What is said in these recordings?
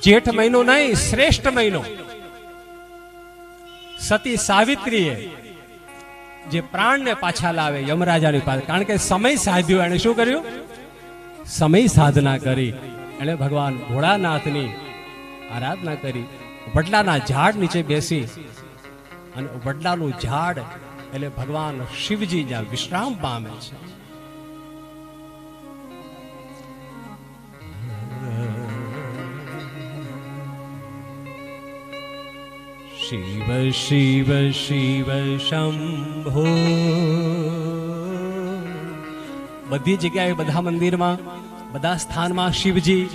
જેઠ મહિનો નહીં, શ્રેષ્ઠ મહિનો. સતી સાવિત્રીએ જે પ્રાણને પાછા લાવે યમરાજાની પાસે, કારણ કે સમય સાધ્યો, એણે શું કર્યું? સમય સાધના કરી. એણે ભગવાન ભોળાનાથની આરાધના કરી. વડલાના ઝાડ નીચે બેસી અને વડલાનું ઝાડ એટલે ભગવાન શિવજી જ્યાં વિશ્રામ પામે છે. શિવ શિવ શિવ શંભો. બધી જગ્યાએ બધા મંદિરમાં, બધા સ્થાનમાં શિવજી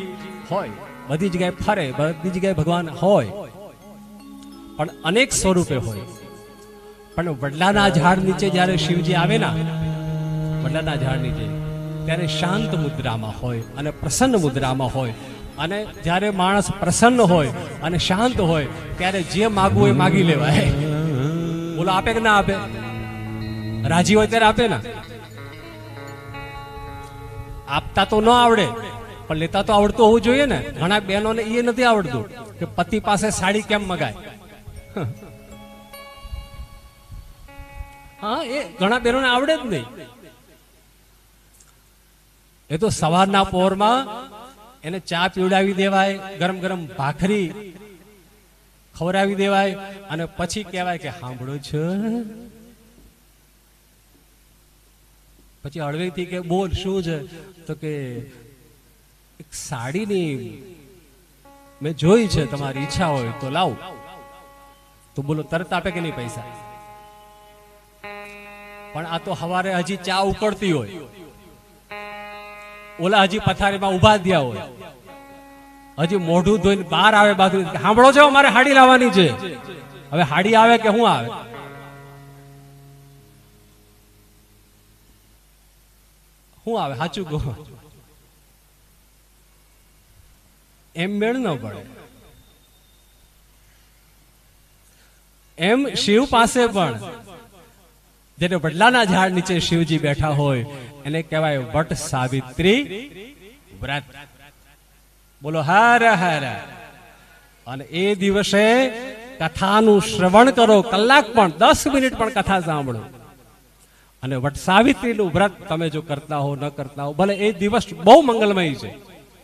હોય. બધી જગ્યાએ ફરે, બધી જગ્યાએ ભગવાન હોય. પણ અનેક સ્વરૂપે હોય. પણ વડલાના ઝાડ નીચે જ્યારે શિવજી આવે ના વડલાના ઝાડ નીચે, ત્યારે શાંત મુદ્રામાં હોય અને પ્રસન્ન મુદ્રામાં હોય. અને જ્યારે માણસ પ્રસન્ન હોય અને શાંત હોય, ત્યારે જે માગવું એ માગી લેવાય. બોલો, આપે કે ના આપે? રાજી હોય ત્યારે આપે ના? આપતા તો ન આવડે, પણ લેતા તો આવડતું હોવું જોઈએ ને. ઘણા બહેનોને એ નથી આવડતું કે પતિ પાસે સાડી કેમ મગાય? હા, એ ઘણા બહેનોને આવડે જ નહીં. એ તો સવારના પોરમાં એને ચા પીવડાવી દેવાય, ગરમ ગરમ ભાખરી ખવડાવી દેવાય અને પછી કહેવાય કે સાંભળો છો. પછી હળવેથી કે બોલ, શું છે? તો કે, એક સાડીની મેં જોઈ છે, તમારી ઈચ્છા હોય તો લાવ. તો બોલો, તરત આપે કે નહીં પૈસા? પણ આ તો હવારે હજી ચા ઉકળતી હોય. ઓલા હજી પથારીમાં ઊભા થયા હોય. હજી મોઢું ધોઈને બહાર આવે બાજુ. સાંભળો છો, મારે હાડી લાવવાની છે. હવે હાડી આવે કે હું આવે? શું આવે? સાચું કહો. એમ મેળ ન પડે. એમ શિવ પાસે પણ. જેને વડલાના ઝાડ નીચે શિવજી બેઠા હોય એને કહેવાય વટ સાવિત્રી વ્રત. બોલો, હર હર. અને એ દિવસે કથાનું શ્રવણ કરો, કલાક પણ, દસ મિનિટ પણ કથા સાંભળો. અને વટ સાવિત્રીનું વ્રત તમે જો કરતા હો, ન કરતા હો, ભલે એ દિવસ બહુ મંગલમય છે.